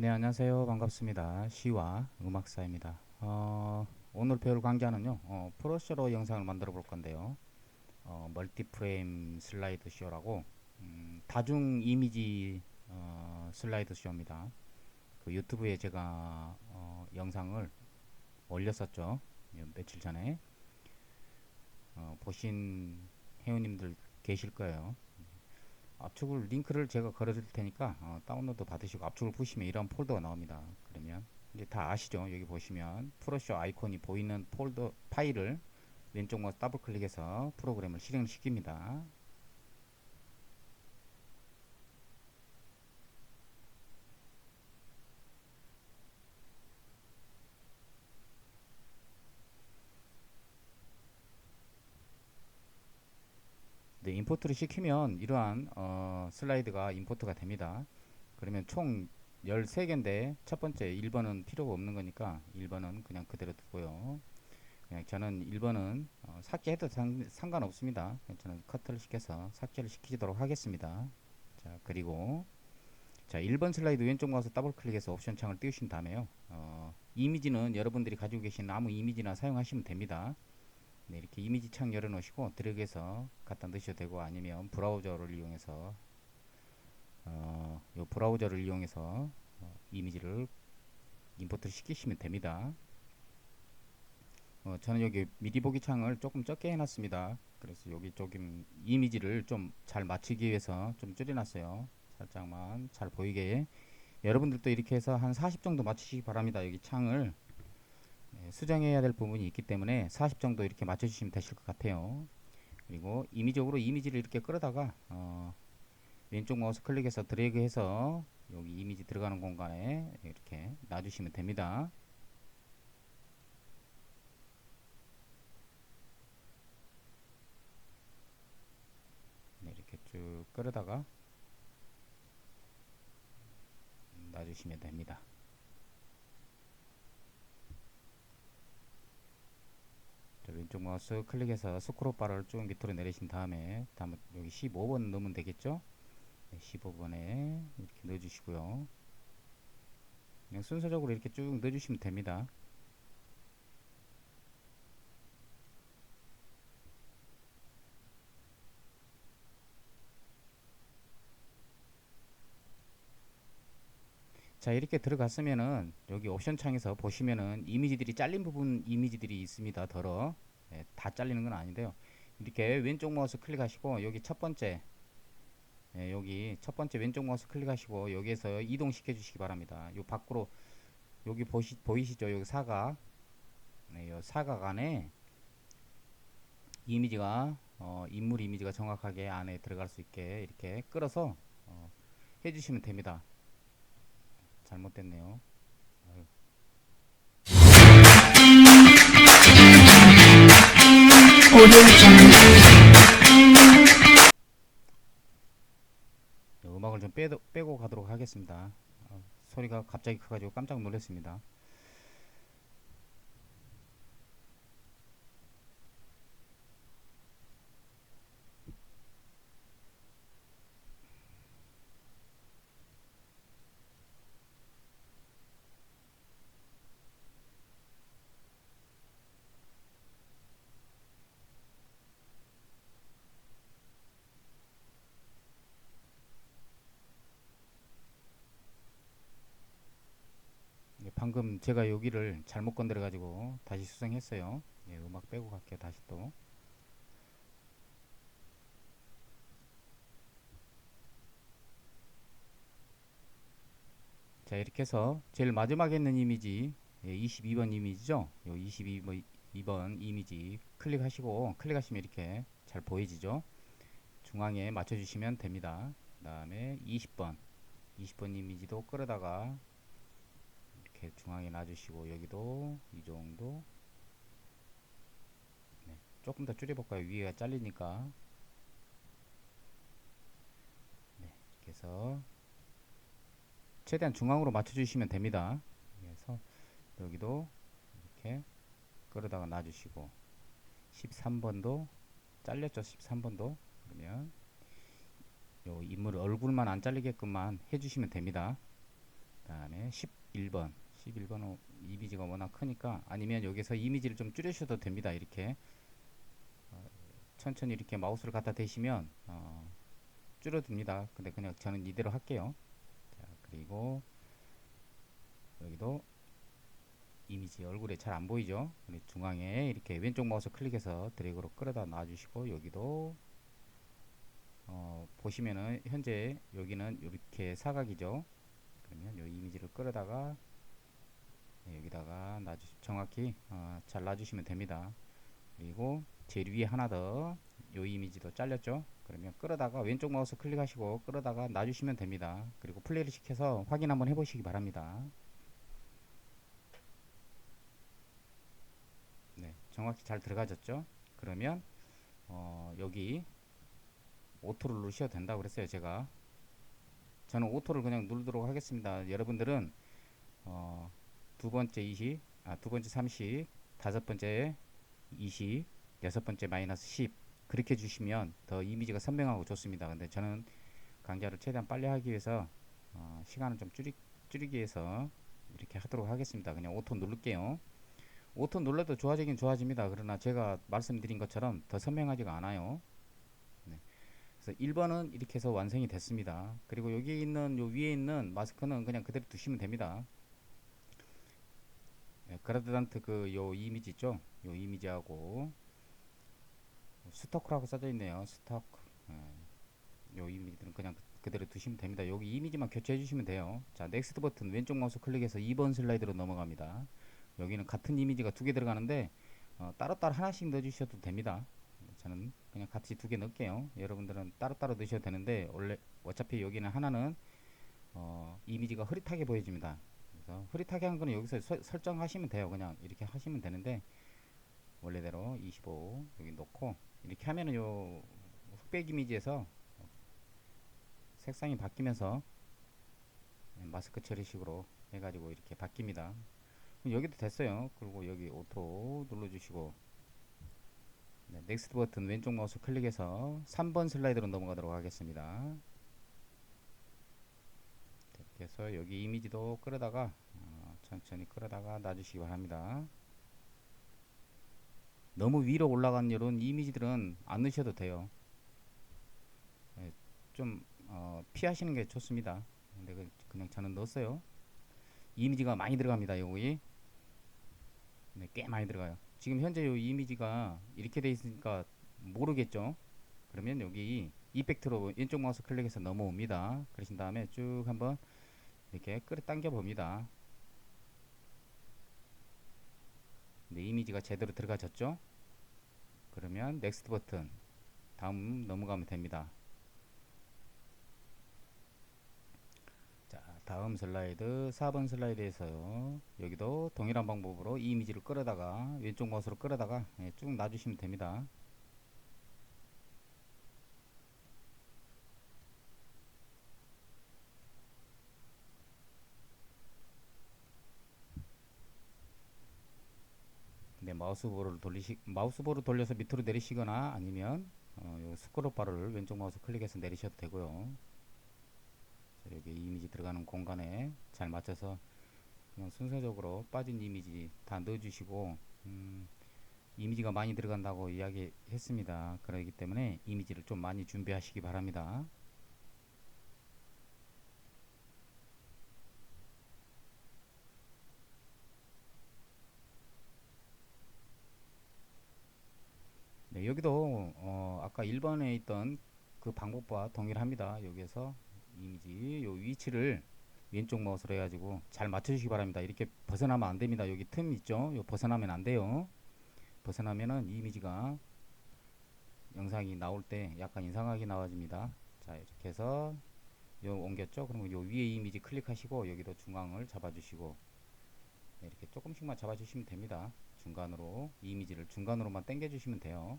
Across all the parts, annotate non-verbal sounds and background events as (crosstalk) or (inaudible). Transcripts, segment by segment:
네, 안녕하세요. 반갑습니다. 시와 음악사입니다. 어, 오늘 배울 강좌는요, 어, 프로쇼로 영상을 만들어 볼 건데요. 어, 멀티프레임 슬라이드 쇼라고, 음, 다중 이미지 어, 슬라이드 쇼입니다. 그 유튜브에 제가 어, 영상을 올렸었죠. 예, 며칠 전에. 어, 보신 회원님들 계실 거예요. 압축을 링크를 제가 걸어드릴 테니까 어, 다운로드 받으시고 압축을 보시면 이런 폴더가 나옵니다. 그러면 이제 다 아시죠? 여기 보시면 프로쇼 아이콘이 보이는 폴더 파일을 왼쪽 마우스 더블 클릭해서 프로그램을 실행시킵니다. 네, 임포트를 시키면 이러한 어, 슬라이드가 임포트가 됩니다. 그러면 총 13개인데 첫 번째 1번은 필요가 없는 거니까 1번은 그냥 그대로 두고요. 그냥 저는 1번은 어, 삭제해도 상, 상관없습니다. 저는 커트를 시켜서 삭제를 시키도록 하겠습니다. 자, 그리고 자, 1번 슬라이드 왼쪽 마우스 더블 클릭해서 옵션 창을 띄우신 다음에요. 어, 이미지는 여러분들이 가지고 계신 아무 이미지나 사용하시면 됩니다. 네, 이렇게 이미지 창 열어 놓으시고 드래그해서 갖다 넣으셔도 되고 아니면 브라우저를 이용해서 어, 요 브라우저를 이용해서 어, 이미지를 임포트를 시키시면 됩니다. 어, 저는 여기 미리 보기 창을 조금 적게 해놨습니다. 그래서 여기 조금 이미지를 좀 잘 맞추기 위해서 좀 줄여놨어요. 살짝만 잘 보이게. 여러분들도 이렇게 해서 한 40 정도 맞추시기 바랍니다. 여기 창을 네, 수정해야 될 부분이 있기 때문에 40 정도 이렇게 맞춰주시면 되실 것 같아요. 그리고 임의적으로 이미지를 이렇게 끌어다가 어, 왼쪽 마우스 클릭해서 드래그해서 여기 이미지 들어가는 공간에 이렇게 놔주시면 됩니다. 네, 이렇게 쭉 끌어다가 놔주시면 됩니다. 왼쪽 마우스 클릭해서 스크롤 바를 쭉 밑으로 내리신 다음에 다음 여기 15번 넣으면 되겠죠? 네, 15번에 이렇게 넣어주시고요. 그냥 순서적으로 이렇게 쭉 넣어주시면 됩니다. 자 이렇게 들어갔으면은 여기 옵션 창에서 보시면은 이미지들이 잘린 부분 이미지들이 있습니다 덜어 네, 다 잘리는 건 아닌데요. 이렇게 왼쪽 마우스 클릭하시고 여기 첫 번째 네, 여기 첫 번째 왼쪽 마우스 클릭하시고 여기에서 이동시켜 주시기 바랍니다. 요 밖으로 여기 보시, 보이시죠? 여기 사각. 네, 요 사각 안에 이미지가 어, 인물 이미지가 정확하게 안에 들어갈 수 있게 이렇게 끌어서 어, 해주시면 됩니다 잘못됐네요. 아유. 네, 음악을 좀 빼도, 빼고 가도록 하겠습니다. 어, 소리가 갑자기 커가지고 깜짝 놀랐습니다. 예, 방금 제가 여기를 잘못 건드려 가지고 다시 수정했어요. 예, 음악 빼고 갈게요. 다시 또. 자, 이렇게 해서 제일 마지막에 있는 이미지 예, 22번 이미지죠. 요 22번 2번 이미지 클릭하시고 클릭하시면 이렇게 잘 보이지죠. 중앙에 맞춰 주시면 됩니다. 그 다음에 20번 20번 이미지도 끌어다가 이렇게 중앙에 놔주시고 여기도 이 정도. 네, 조금 더 줄여볼까요? 위에가 잘리니까. 네, 이렇게 해서 최대한 중앙으로 맞춰주시면 됩니다. 그래서 여기도 이렇게 끌어다가 놔주시고 13번도 잘렸죠? 13번도? 그러면 요 인물 얼굴만 안 잘리게끔만 해주시면 됩니다. 다음에 11번 11번 이미지가 워낙 크니까 아니면 여기서 이미지를 좀 줄이셔도 됩니다 이렇게. 어, 천천히 이렇게 마우스를 갖다 대시면 어, 줄어듭니다. 근데 그냥 저는 이대로 할게요. 자 그리고 여기도 이미지 얼굴에 잘 안 보이죠? 중앙에 이렇게 왼쪽 마우스 클릭해서 드래그로 끌어다 놔주시고 여기도 어, 보시면은 현재 여기는 이렇게 사각이죠? 그러면 이 이미지를 끌어다가 네, 여기다가 놔주, 정확히 어, 잘 놔주시면 됩니다. 그리고 제일 위에 하나 더, 요 이미지도 잘렸죠? 그러면 끌어다가 왼쪽 마우스 클릭하시고 끌어다가 놔주시면 됩니다. 그리고 플레이를 시켜서 확인 한번 해보시기 바랍니다. 네, 정확히 잘 들어가졌죠? 그러면 어, 여기 오토를 누르셔도 된다고 그랬어요, 제가. 저는 오토를 그냥 누르도록 하겠습니다. 여러분들은 어, 두 번째 20, 아, 두 번째 30, 다섯 번째 20, 여섯 번째 마이너스 10 그렇게 주시면 더 이미지가 선명하고 좋습니다. 근데 저는 강좌를 최대한 빨리 하기 위해서 어, 시간을 좀 줄이, 줄이기 위해서 이렇게 하도록 하겠습니다. 그냥 오토 누를게요. 오토 눌러도 좋아지긴 좋아집니다. 그러나 제가 말씀드린 것처럼 더 선명하지가 않아요. 네. 그래서 1번은 이렇게 해서 완성이 됐습니다. 그리고 여기 있는 요 위에 있는 마스크는 그냥 그대로 두시면 됩니다. 네, 그라드단트 그 요 이미지 있죠? 요 이미지하고 스토크라고 써져 있네요. 스토크. 네. 요 이미지들은 그냥 그- 그대로 두시면 됩니다. 여기 이미지만 교체해 주시면 돼요. 자, 넥스트 버튼 왼쪽 마우스 클릭해서 2번 슬라이드로 넘어갑니다. 여기는 같은 이미지가 두 개 들어가는데 어, 따로따로 하나씩 넣어 주셔도 됩니다. 저는 그냥 같이 두 개 넣을게요. 여러분들은 따로따로 넣으셔도 되는데 원래 어차피 여기는 하나는 어, 이미지가 흐릿하게 보여집니다. 그래서 흐릿하게 한 거는 여기서 서- 설정하시면 돼요. 그냥 이렇게 하시면 되는데 원래대로 25 여기 놓고 이렇게 하면은 요 흑백 이미지에서 색상이 바뀌면서 네, 마스크 처리식으로 해가지고 이렇게 바뀝니다. 여기도 됐어요. 그리고 여기 오토 눌러주시고 네, 넥스트 버튼 왼쪽 마우스 클릭해서 3번 슬라이드로 넘어가도록 하겠습니다. 해서 여기 이미지도 끌어다가 어, 천천히 끌어다가 놔주시기 바랍니다. 너무 위로 올라간 이런 이미지들은 안 넣으셔도 돼요. 네, 좀 어, 피하시는 게 좋습니다. 근데 그- 그냥 저는 넣었어요. 이미지가 많이 들어갑니다. 여기 네, 꽤 많이 들어가요. 지금 현재 이 이미지가 이렇게 돼 있으니까 모르겠죠. 그러면 여기 이펙트로 왼쪽 마우스 클릭해서 넘어옵니다. 그러신 다음에 쭉 한번 이렇게 끌어당겨 봅니다. 네, 이미지가 제대로 들어가졌죠? 그러면 넥스트 버튼 다음 넘어가면 됩니다. 자, 다음 슬라이드 4번 슬라이드에서요. 여기도 동일한 방법으로 이 이미지를 끌어다가 왼쪽 마우스로 끌어다가 예, 쭉 놔주시면 됩니다. 네, 마우스볼을 돌리시 마우스볼을 돌려서 밑으로 내리시거나 아니면 어, 요 스크롤 바를 왼쪽 마우스 클릭해서 내리셔도 되고요. 자, 여기 이미지 들어가는 공간에 잘 맞춰서 그냥 순서적으로 빠진 이미지 다 넣어주시고 음, 이미지가 많이 들어간다고 이야기했습니다. 그렇기 때문에 이미지를 좀 많이 준비하시기 바랍니다. 네, 여기도 어, 아까 1번에 있던 그 방법과 동일합니다. 여기에서 이미지 요 위치를 왼쪽 마우스로 해가지고 잘 맞춰주시기 바랍니다. 이렇게 벗어나면 안 됩니다. 여기 틈 있죠? 요 벗어나면 안 돼요. 벗어나면은 이 이미지가 영상이 나올 때 약간 이상하게 나와집니다. 자 이렇게 해서 요 옮겼죠? 그러면 요 위에 이미지 클릭하시고 여기도 중앙을 잡아주시고 네, 이렇게 조금씩만 잡아주시면 됩니다. 중간으로 이미지를 중간으로만 당겨주시면 돼요.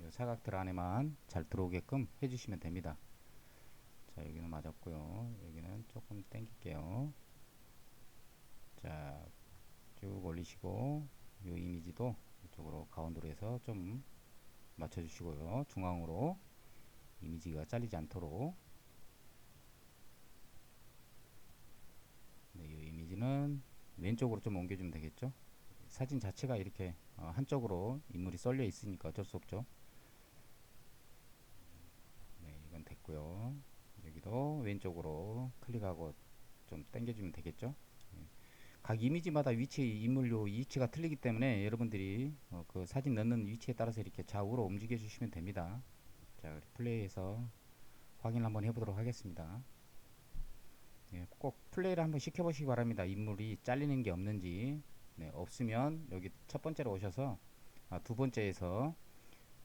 이 사각들 안에만 잘 들어오게끔 해주시면 됩니다. 자 여기는 맞았고요. 여기는 조금 당길게요. 자 쭉 올리시고 이 이미지도 이쪽으로 가운데로 해서 좀 맞춰주시고요. 중앙으로 이미지가 잘리지 않도록 네, 이 이미지는 왼쪽으로 좀 옮겨주면 되겠죠. 사진 자체가 이렇게 어, 한쪽으로 인물이 쏠려 있으니까 어쩔 수 없죠. 네, 이건 됐고요. 여기도 왼쪽으로 클릭하고 좀 당겨주면 되겠죠. 예. 각 이미지마다 위치, 인물요 위치가 틀리기 때문에 여러분들이 어, 그 사진 넣는 위치에 따라서 이렇게 좌우로 움직여 주시면 됩니다. 자, 플레이해서 확인 한번 해보도록 하겠습니다. 예, 꼭 플레이를 한번 시켜보시기 바랍니다. 인물이 잘리는 게 없는지. 네, 없으면 여기 첫 번째로 오셔서 아, 두 번째에서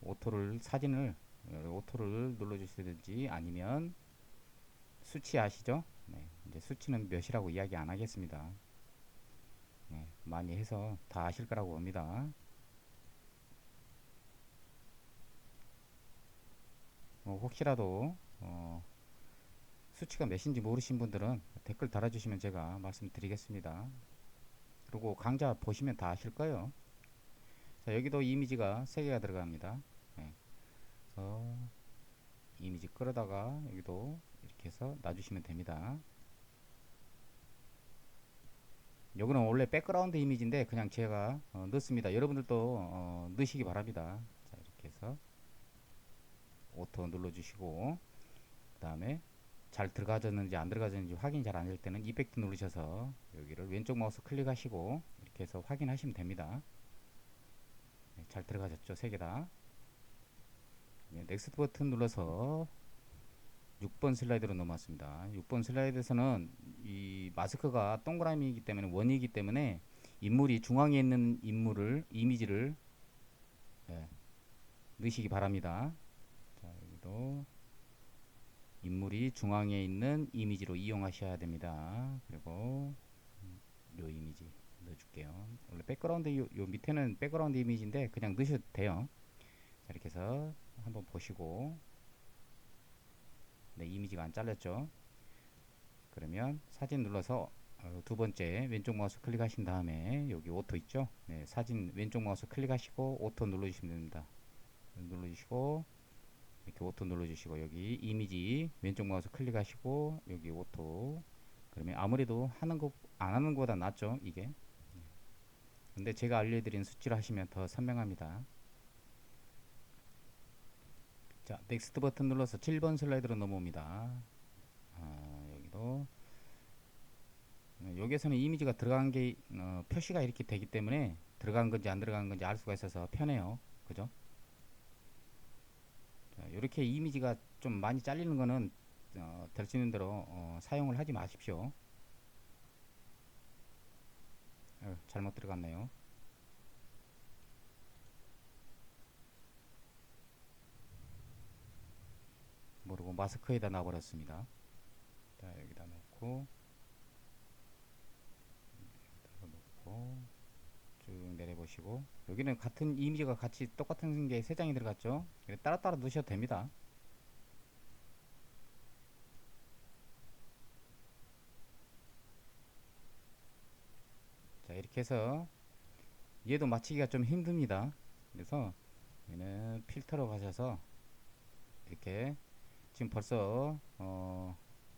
오토를 사진을 어, 오토를 눌러주시든지 아니면 수치 아시죠? 네, 이제 수치는 몇이라고 이야기 안 하겠습니다. 네, 많이 해서 다 아실 거라고 봅니다. 어, 혹시라도 어, 수치가 몇인지 모르신 분들은 댓글 달아주시면 제가 말씀드리겠습니다. 그리고 강좌 보시면 다 아실 거예요. 자, 여기도 이미지가 3개가 들어갑니다. 네. 그래서 이미지 끌어다가 여기도 이렇게 해서 놔주시면 됩니다. 여기는 원래 백그라운드 이미지인데 그냥 제가 어, 넣습니다. 여러분들도 어, 넣으시기 바랍니다. 자, 이렇게 해서 오토 눌러주시고 그 다음에 잘 들어가졌는지 안 들어가졌는지 확인이 잘안 될 때는 이펙트 누르셔서 여기를 왼쪽 마우스 클릭하시고 이렇게 해서 확인하시면 됩니다. 네, 잘 들어가졌죠? 세 개 다. 네, 넥스트 버튼 눌러서 6번 슬라이드로 넘어왔습니다. 6번 슬라이드에서는 이 마스크가 동그라미이기 때문에 원이기 때문에 인물이 중앙에 있는 인물을 이미지를 예, 넣으시기 바랍니다. 자, 여기도 인물이 중앙에 있는 이미지로 이용하셔야 됩니다. 그리고 요 이미지 넣어줄게요. 원래 백그라운드 요, 요 밑에는 백그라운드 이미지인데 그냥 넣으셔도 돼요. 자, 이렇게 해서 한번 보시고 네, 이미지가 안 잘렸죠. 그러면 사진 눌러서 어, 두 번째 왼쪽 마우스 클릭하신 다음에 여기 오토 있죠? 네, 사진 왼쪽 마우스 클릭하시고 오토 눌러주시면 됩니다. 눌러주시고 이렇게 오토 눌러주시고 여기 이미지 왼쪽 마우스 클릭하시고 여기 오토. 그러면 아무래도 하는 것 안 하는 것보다 낫죠 이게. 근데 제가 알려드린 수치로 하시면 더 선명합니다. 자 넥스트 버튼 눌러서 7번 슬라이드로 넘어옵니다. 아, 여기도. 어, 여기에서는 이미지가 들어간 게 어, 표시가 이렇게 되기 때문에 들어간 건지 안 들어간 건지 알 수가 있어서 편해요. 그죠 이렇게 이미지가 좀 많이 잘리는 거는 어, 될수 있는 대로 어, 사용을 하지 마십시오. 어, 잘못 들어갔네요. 모르고 마스크에다 놔버렸습니다. 자, 여기다 놓고 여기다 놓고 보시고 여기는 같은 이미지가 같이 똑같은 게세 장이 들어갔죠? 따로따로 넣으셔도 됩니다. 자 이렇게 해서 얘도 맞추기가 좀 힘듭니다. 그래서 얘는 필터로 가셔서 이렇게 지금 벌써 어,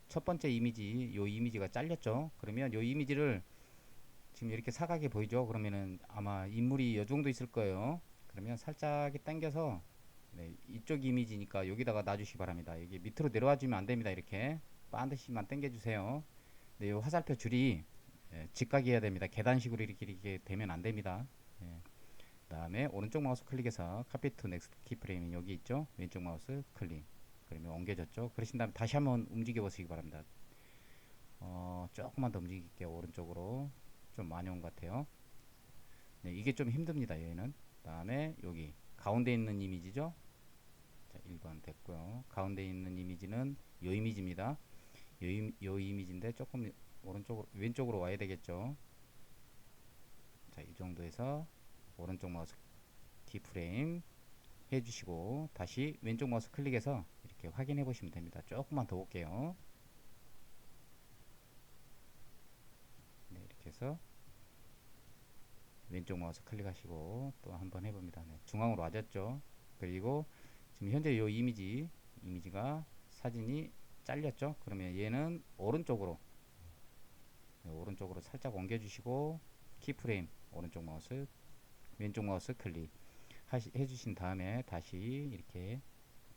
첫 번째 이미지 요 이미지가 잘렸죠? 그러면 요 이미지를 지금 이렇게 사각이 보이죠? 그러면은 아마 인물이 요 정도 있을 거예요. 그러면 살짝 당겨서 네, 이쪽 이미지니까 여기다가 놔주시기 바랍니다. 여기 밑으로 내려와 주면 안 됩니다 이렇게. 반드시만 당겨 주세요. 네, 요 화살표 줄이 예, 직각이어야 됩니다. 계단식으로 이렇게 이렇게 되면 안 됩니다. 예. 다음에 오른쪽 마우스 클릭해서 카피 투 넥스트 키프레임 여기 있죠? 왼쪽 마우스 클릭. 그러면 옮겨졌죠? 그러신 다음에 다시 한번 움직여 보시기 바랍니다. 어, 조금만 더 움직일게요 오른쪽으로 좀 많이 온 것 같아요. 네, 이게 좀 힘듭니다. 얘는. 다음에 여기 가운데 있는 이미지죠. 자, 1번 됐고요. 가운데 있는 이미지는 요 이미지입니다. 요, 이, 요 이미지인데 조금 오른쪽으로 왼쪽으로 와야 되겠죠. 자, 이 정도에서 오른쪽 마우스 키프레임 해 주시고 다시 왼쪽 마우스 클릭해서 이렇게 확인해 보시면 됩니다. 조금만 더 볼게요. 이렇게 해서 왼쪽 마우스 클릭하시고 또 한번 해봅니다. 네, 중앙으로 와졌죠. 그리고 지금 현재 이 이미지 이미지가 사진이 잘렸죠. 그러면 얘는 오른쪽으로 네, 오른쪽으로 살짝 옮겨주시고 키프레임 오른쪽 마우스 왼쪽 마우스 클릭 하시, 해주신 다음에 다시 이렇게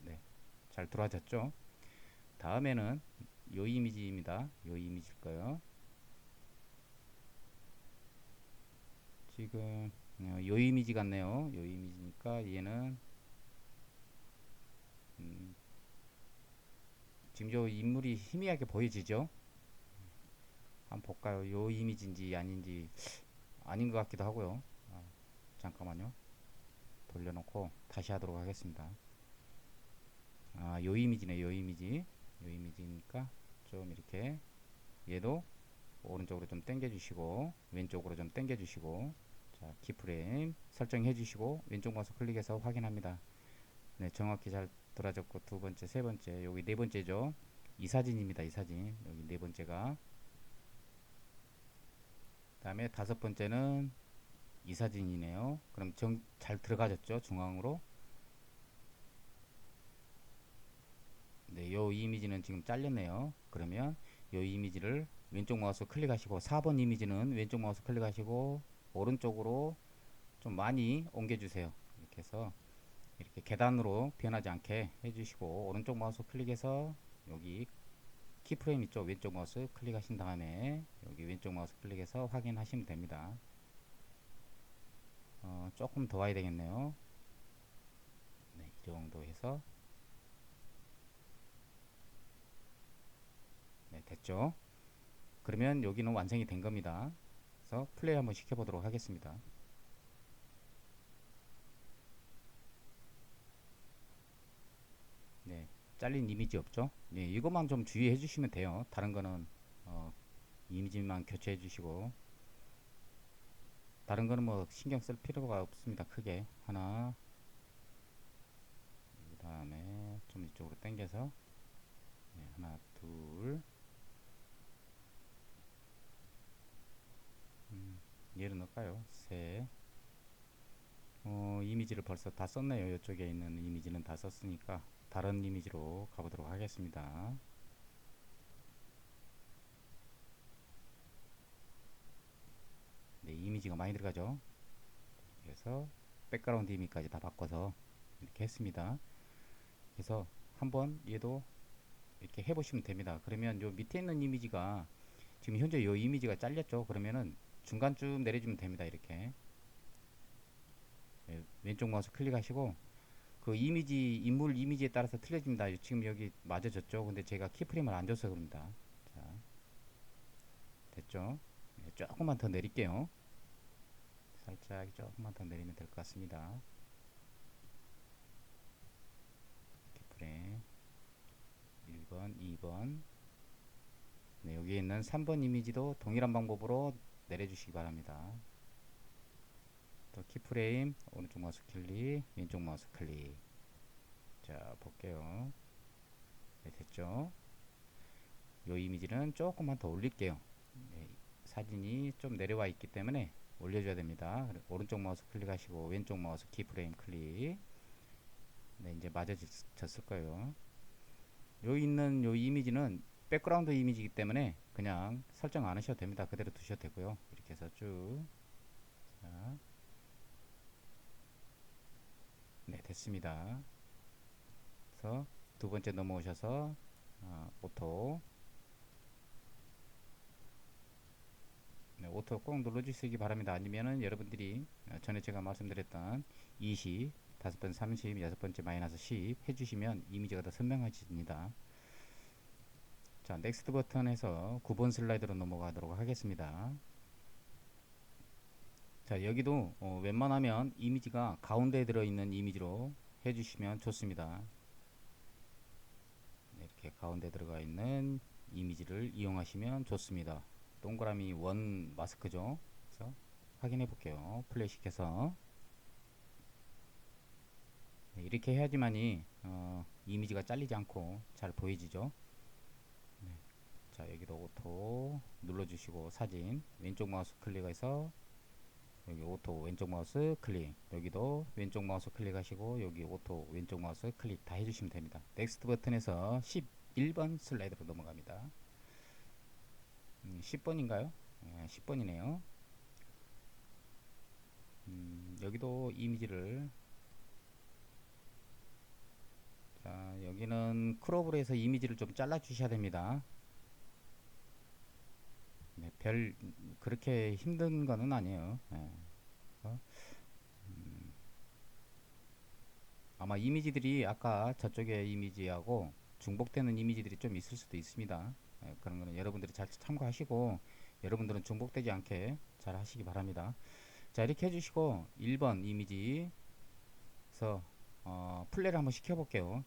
네, 잘 들어와졌죠 다음에는 요 이미지입니다 요 이미지일 거예요 지금 어, 요 이미지 같네요. 요 이미지니까 얘는 음, 지금 요 인물이 희미하게 보여지죠? 한번 볼까요? 요 이미지인지 아닌지 아닌 것 같기도 하고요. 아, 잠깐만요. 돌려놓고 다시 하도록 하겠습니다. 아 요 이미지네 요 이미지. 요 이미지니까 좀 이렇게 얘도 오른쪽으로 좀 당겨 주시고 왼쪽으로 좀 당겨 주시고 자 키프레임 설정해 주시고 왼쪽 마우스 클릭해서 확인합니다. 네 정확히 잘 들어졌고 두 번째 세 번째 여기 네 번째죠? 이 사진입니다 이 사진. 여기 네 번째가. 다음에 다섯 번째는 이 사진이네요. 그럼 정, 잘 들어가졌죠 중앙으로? 네, 요 이미지는 지금 잘렸네요. 그러면 요 이미지를 왼쪽 마우스 클릭하시고 4번 이미지는 왼쪽 마우스 클릭하시고 오른쪽으로 좀 많이 옮겨주세요. 이렇게 해서 이렇게 계단으로 변하지 않게 해주시고 오른쪽 마우스 클릭해서 여기 키프레임 있죠 왼쪽 마우스 클릭하신 다음에 여기 왼쪽 마우스 클릭해서 확인하시면 됩니다. 어, 조금 더 와야 되겠네요. 네, 이 정도 해서 네, 됐죠? 그러면 여기는 완성이 된 겁니다. 그래서 플레이 한번 시켜보도록 하겠습니다. 네, 잘린 이미지 없죠? 네, 이것만 좀 주의해 주시면 돼요. 다른 거는 어, 이미지만 교체해 주시고 다른 거는 뭐 신경 쓸 필요가 없습니다. 크게 하나 그 다음에 좀 이쪽으로 당겨서 네, 하나 둘 얘를 넣을까요? 셋 어, 이미지를 벌써 다 썼네요. 이쪽에 있는 이미지는 다 썼으니까 다른 이미지로 가보도록 하겠습니다. 네, 이미지가 많이 들어가죠. 그래서 백그라운드 이미지까지 다 바꿔서 이렇게 했습니다. 그래서 한번 얘도 이렇게 해보시면 됩니다. 그러면 요 밑에 있는 이미지가 지금 현재 요 이미지가 잘렸죠. 그러면은 중간쯤 내려주면 됩니다. 이렇게 네, 왼쪽 마우스 클릭하시고 그 이미지 인물 이미지에 따라서 틀려집니다. 지금 여기 맞아졌죠. 근데 제가 키프레임을 안 줘서 그럽니다. 자, 됐죠? 네, 조금만 더 내릴게요. 살짝 조금만 더 내리면 될 것 같습니다. 키프레임 1번, 2번. 네, 여기에 있는 3번 이미지도 동일한 방법으로 내려주시기 바랍니다. 또 키프레임 오른쪽 마우스 클릭 왼쪽 마우스 클릭. 자 볼게요. 네, 됐죠? 요 이미지는 조금만 더 올릴게요. 네, 사진이 좀 내려와 있기 때문에 올려줘야 됩니다. 오른쪽 마우스 클릭하시고 왼쪽 마우스 키프레임 클릭. 네 이제 맞아졌을 거예요. 요 있는 요 이미지는 백그라운드 이미지이기 때문에 그냥 설정 안 하셔도 됩니다. 그대로 두셔도 되고요. 이렇게 해서 쭉. 자. 네 됐습니다. 그래서 두 번째 넘어오셔서 어, 오토. 네, 오토 꼭 눌러주시기 바랍니다. 아니면은 여러분들이 어, 전에 제가 말씀드렸던 20 다섯 번 30, 여섯 번째 마이너스 10 해주시면 이미지가 더 선명해집니다. 자, 넥스트 버튼에서 9번 슬라이드로 넘어가도록 하겠습니다. 자, 여기도 어, 웬만하면 이미지가 가운데에 들어있는 이미지로 해주시면 좋습니다. 네, 이렇게 가운데 들어가 있는 이미지를 이용하시면 좋습니다. 동그라미 원 마스크죠. 그래서 확인해 볼게요. 플레이 시켜서 네, 이렇게 해야지만이 어, 이미지가 잘리지 않고 잘 보이지죠. 네. 자 여기도 오토 눌러주시고 사진 왼쪽 마우스 클릭해서 여기 오토 왼쪽 마우스 클릭 여기도 왼쪽 마우스 클릭하시고 여기 오토 왼쪽 마우스 클릭 다 해주시면 됩니다 넥스트 버튼에서 11번 슬라이드로 넘어갑니다 음, 10번인가요? 예, 10번이네요. 음, 여기도 이미지를 자, 여기는 크롭으로 해서 이미지를 좀 잘라 주셔야 됩니다. 네, 별 그렇게 힘든 거는 아니에요. 예. 어? 음, 아마 이미지들이 아까 저쪽의 이미지하고 중복되는 이미지들이 좀 있을 수도 있습니다. 예, 그런 거는 여러분들이 잘 참고하시고 여러분들은 중복되지 않게 잘 하시기 바랍니다. 자 이렇게 해주시고 1번 이미지에서 어, 플레이를 한번 시켜볼게요.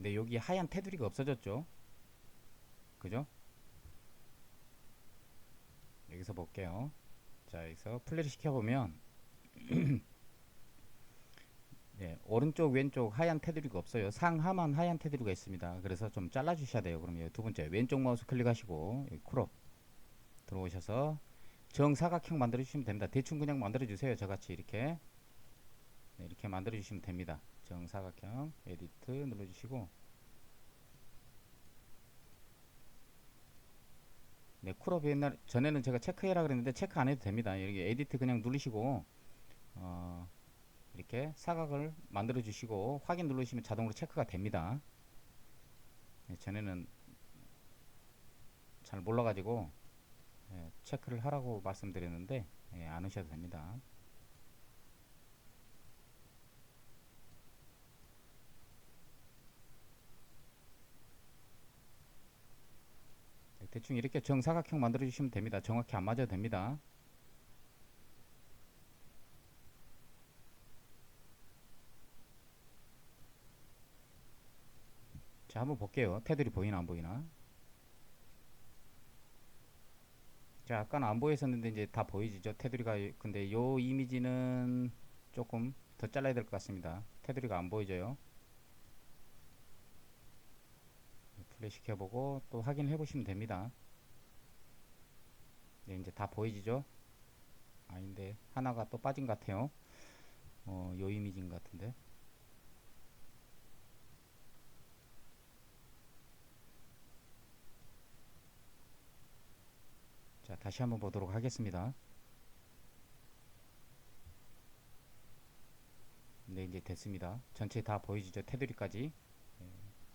근데 여기 하얀 테두리가 없어졌죠? 그죠? 여기서 볼게요. 자 여기서 플레이를 시켜보면 예, (clears throat) 오른쪽 왼쪽 하얀 테두리가 없어요. 상하만 하얀 테두리가 있습니다. 그래서 좀 잘라 주셔야 돼요. 그럼 두 번째 왼쪽 마우스 클릭하시고 크롭 들어오셔서 정사각형 만들어 주시면 됩니다. 대충 그냥 만들어 주세요. 저같이 이렇게 네, 이렇게 만들어 주시면 됩니다. 정사각형 에디트 눌러 주시고 네, 크롭 옛날 전에는 제가 체크해라 그랬는데 체크 안 해도 됩니다. 여기 에디트 그냥 누르시고 어, 이렇게 사각을 만들어 주시고 확인 누르시면 자동으로 체크가 됩니다. 네, 전에는 잘 몰라가지고 예, 체크를 하라고 말씀드렸는데 예, 안 하셔도 됩니다. 대충 이렇게 정사각형 만들어 주시면 됩니다. 정확히 안 맞아도 됩니다. 자 한번 볼게요. 테두리 보이나 안 보이나? 자 아까는 안 보였었는데 이제 다 보이지죠 테두리가 근데 요 이미지는 조금 더 잘라야 될 것 같습니다 테두리가 안 보이져 요 플레이 시켜보고 또 확인해 보시면 됩니다 네, 이제 다 보이지죠 아닌데 하나가 또 빠진 것 같아요 어, 요 이미지인 것 같은데 자, 다시 한번 보도록 하겠습니다. 네, 이제 됐습니다. 전체 다 보이시죠? 테두리까지.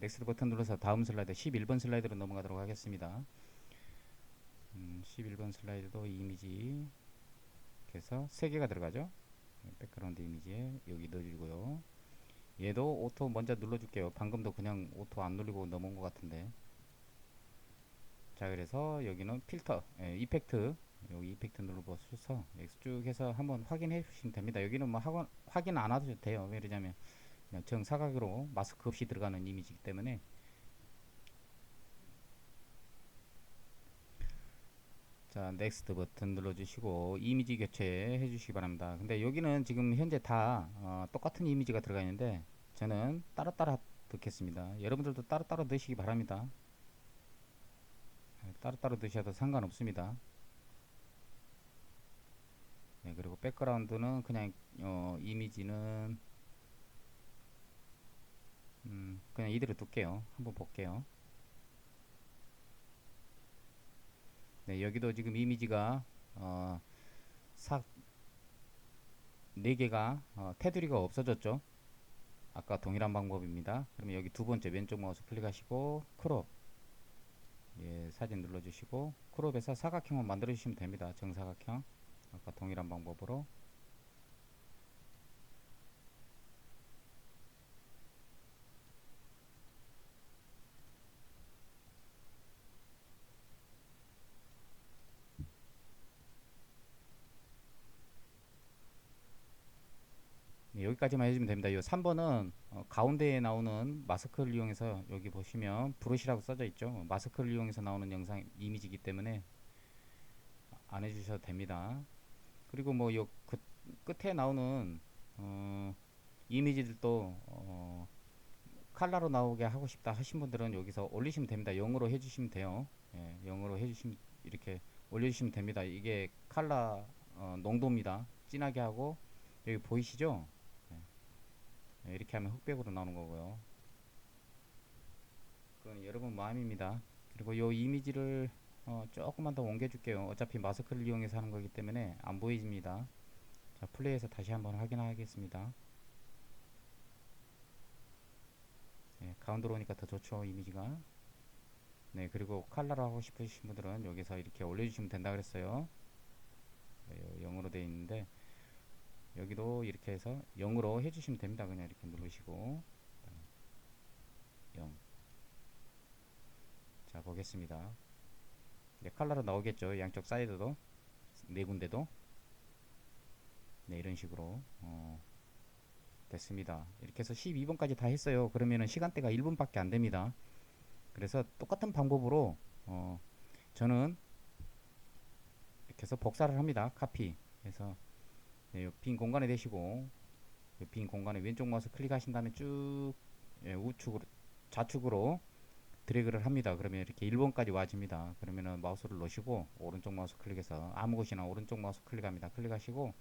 네, 넥스트 버튼 눌러서 다음 슬라이드 11번 슬라이드로 넘어가도록 하겠습니다. 음, 11번 슬라이드도 이미지 그래서 3개가 들어가죠. 네, 백그라운드 이미지에 여기 넣어주고요. 얘도 오토 먼저 눌러줄게요. 방금도 그냥 오토 안 눌리고 넘어온 것 같은데 자 그래서 여기는 필터 예, 이펙트 여기 이펙트 눌러보셔서 쭉 해서 한번 확인해 주시면 됩니다 여기는 뭐 학원, 확인 안 하셔도 돼요 왜냐면 정사각으로 마스크 없이 들어가는 이미지이기 때문에. 자 넥스트 버튼 눌러주시고 이미지 교체 해주시기 바랍니다. 근데 여기는 지금 현재 다 어, 똑같은 이미지가 들어가 있는데 저는 따로따로 넣겠습니다. 여러분들도 따로따로 넣으시기 바랍니다. 따로따로 드셔도 상관없습니다. 네, 그리고 백그라운드는 그냥 어, 이미지는 음, 그냥 이대로 둘게요. 한번 볼게요. 네, 여기도 지금 이미지가 어, 사, 4개가 어, 테두리가 없어졌죠. 아까 동일한 방법입니다. 그러면 여기 두 번째 왼쪽 마우스 클릭하시고 크롭 예, 사진 눌러주시고 크롭에서 사각형을 만들어 주시면 됩니다. 정사각형 아까 동일한 방법으로 여기까지만 해주면 됩니다. 이 3번은 어, 가운데에 나오는 마스크를 이용해서 여기 보시면 브러시라고 써져 있죠. 마스크를 이용해서 나오는 영상 이미지이기 때문에 안 해주셔도 됩니다. 그리고 뭐 요 그 끝에 나오는 어, 이미지들도 어, 칼라로 나오게 하고 싶다 하신 분들은 여기서 올리시면 됩니다. 0으로 해주시면 돼요. 예, 0으로 해주시면 이렇게 올려주시면 됩니다. 이게 칼라 어, 농도입니다. 진하게 하고 여기 보이시죠? 네, 이렇게 하면 흑백으로 나오는 거고요. 그건 여러분 마음입니다. 그리고 요 이미지를 어, 조금만 더 옮겨 줄게요. 어차피 마스크를 이용해서 하는 거기 때문에 안 보이집니다. 자, 플레이해서 다시 한번 확인하겠습니다. 네, 가운데로 오니까 더 좋죠, 이미지가. 네, 그리고 칼라로 하고 싶으신 분들은 여기서 이렇게 올려주시면 된다 그랬어요. 네, 0으로 되어 있는데, 여기도 이렇게 해서 0으로 해주시면 됩니다. 그냥 이렇게 누르시고, 0. 자, 보겠습니다. 네, 칼라로 나오겠죠. 양쪽 사이드도, 네 군데도. 네, 이런 식으로, 어, 됐습니다. 이렇게 해서 12번까지 다 했어요. 그러면은 시간대가 1분밖에 안 됩니다. 그래서 똑같은 방법으로 어, 저는 이렇게 해서 복사를 합니다. 카피 해서 네, 빈 공간에 대시고 빈 공간에 왼쪽 마우스 클릭하신 다음에 쭉 예, 우측으로 좌측으로 드래그를 합니다. 그러면 이렇게 1번까지 와집니다. 그러면은 마우스를 놓으시고 오른쪽 마우스 클릭해서 아무 곳이나 오른쪽 마우스 클릭합니다. 클릭하시고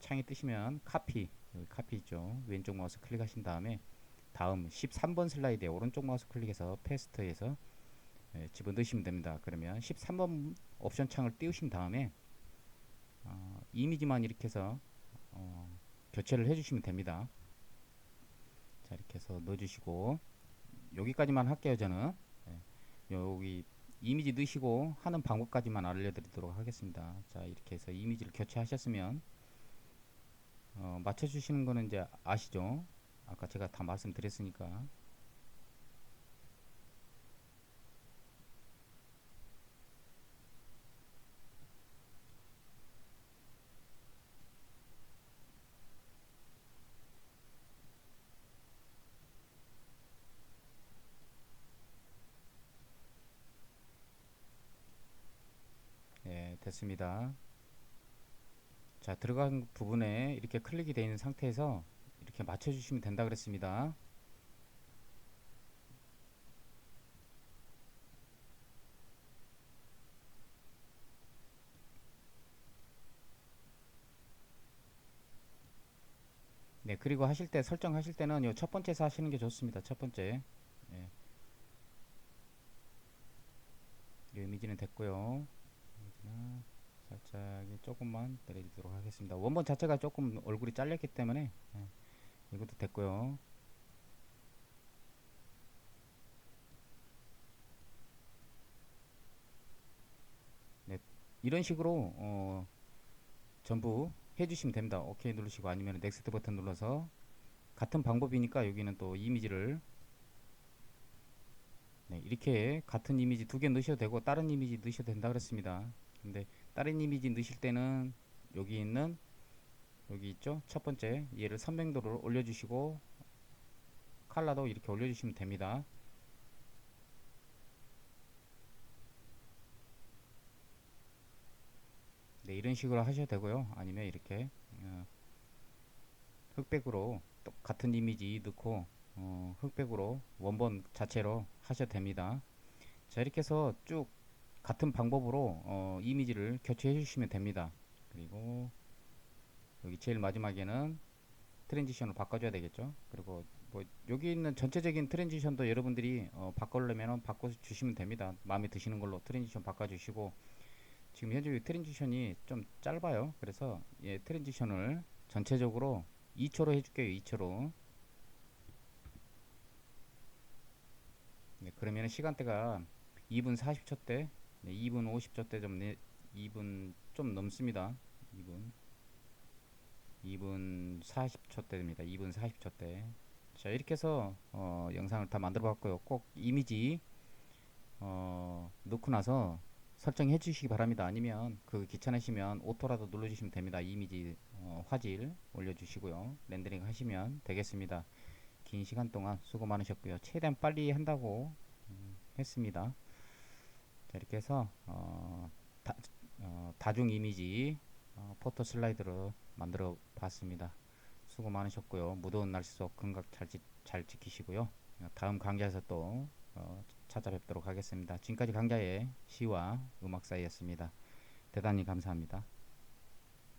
창이 뜨시면 카피 여기 카피 있죠. 왼쪽 마우스 클릭하신 다음에 다음 13번 슬라이드에 오른쪽 마우스 클릭해서 패스트에서 예, 집어넣으시면 됩니다. 그러면 13번 옵션 창을 띄우신 다음에 어, 이미지만 이렇게 해서 어, 교체를 해주시면 됩니다. 자 이렇게 해서 넣어주시고 여기까지만 할게요 저는 예, 여기 이미지 넣으시고 하는 방법까지만 알려드리도록 하겠습니다. 자 이렇게 해서 이미지를 교체하셨으면 어, 맞춰주시는 거는 이제 아시죠? 아까 제가 다 말씀드렸으니까 네, 됐습니다. 자, 들어간 부분에 이렇게 클릭이 되어 있는 상태에서 이렇게 맞춰주시면 된다 그랬습니다. 네, 그리고 하실 때 설정하실 때는 요 첫 번째에서 하시는 게 좋습니다. 첫 번째. 네. 이 이미지는 됐고요. 살짝 조금만 내려주도록 하겠습니다. 원본 자체가 조금 얼굴이 잘렸기 때문에 네. 이것도 됐고요. 네, 이런 식으로 어, 전부 해주시면 됩니다. 오케이 누르시고 아니면 넥스트 버튼 눌러서 같은 방법이니까 여기는 또 이미지를 네, 이렇게 같은 이미지 두 개 넣으셔도 되고 다른 이미지 넣으셔도 된다 그랬습니다. 근데 다른 이미지 넣으실 때는 여기 있는 여기 있죠? 첫 번째 얘를 선명도를 올려주시고 칼라도 이렇게 올려주시면 됩니다. 네 이런 식으로 하셔도 되고요. 아니면 이렇게 어, 흑백으로 똑같은 이미지 넣고 어, 흑백으로 원본 자체로 하셔도 됩니다. 자 이렇게 해서 쭉 같은 방법으로 어, 이미지를 교체해 주시면 됩니다. 그리고 여기 제일 마지막에는 트랜지션을 바꿔줘야 되겠죠? 그리고 뭐 여기 있는 전체적인 트랜지션도 여러분들이 어, 바꾸려면 바꿔 주시면 됩니다. 마음에 드시는 걸로 트랜지션 바꿔 주시고. 지금 현재 트랜지션이 좀 짧아요. 그래서 예, 트랜지션을 전체적으로 2초로 해줄게요. 2초로. 네, 그러면 시간대가 2분 40초 대 네, 2분 50초 대좀 2분 좀 넘습니다 2분 2분 40초 대입니다. 2분 40초 대. 자 이렇게 해서 어, 영상을 다 만들어 봤고요. 꼭 이미지 어, 넣고 나서 설정해 주시기 바랍니다. 아니면 그 귀찮으시면 오토라도 눌러 주시면 됩니다. 이미지 어, 화질 올려 주시고요. 렌더링 하시면 되겠습니다. 긴 시간 동안 수고 많으셨고요. 최대한 빨리 한다고 음, 했습니다. 자 이렇게 해서 어, 다, 어, 다중 이미지 어, 포토 슬라이드로 만들어 봤습니다. 수고 많으셨고요. 무더운 날씨 속 건강 잘, 지, 잘 지키시고요. 다음 강좌에서 또 어, 찾아뵙도록 하겠습니다. 지금까지 강좌의 시와 음악사이였습니다. 대단히 감사합니다.